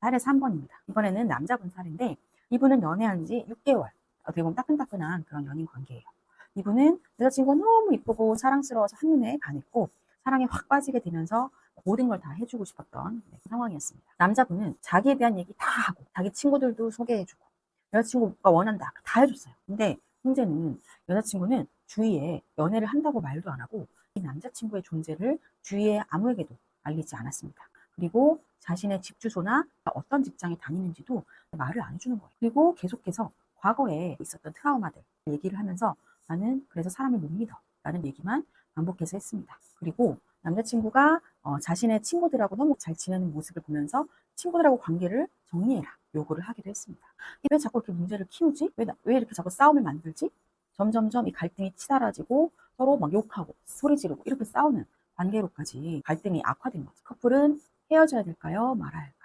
사례에서 한 번입니다. 이번에는 남자분 사례인데 이분은 연애한 지 6개월. 어떻게 보면 따끈따끈한 그런 연인 관계예요. 이분은 여자친구가 너무 이쁘고 사랑스러워서 한눈에 반했고 사랑에 확 빠지게 되면서 모든 걸 다 해주고 싶었던 네, 상황이었습니다. 남자분은 자기에 대한 얘기 다 하고 자기 친구들도 소개해주고 여자친구가 원한다 다 해줬어요. 근데 문제는 여자친구는 주위에 연애를 한다고 말도 안 하고 이 남자친구의 존재를 주위에 아무에게도 알리지 않았습니다. 그리고 자신의 집 주소나 어떤 직장에 다니는지도 말을 안 해주는 거예요. 그리고 계속해서 과거에 있었던 트라우마들 얘기를 하면서 나는 그래서 사람을 못 믿어 라는 얘기만 반복해서 했습니다. 그리고 남자친구가 어, 자신의 친구들하고 너무 잘 지내는 모습을 보면서 친구들하고 관계를 정리해라 요구를 하기도 했습니다. 왜 자꾸 이렇게 문제를 키우지? 왜, 나- 왜 이렇게 자꾸 싸움을 만들지? 점점점 이 갈등이 치달아지고 서로 막 욕하고 소리 지르고 이렇게 싸우는 관계로까지 갈등이 악화된 거죠. 커플은 헤어져야 될까요? 말아야 할까요?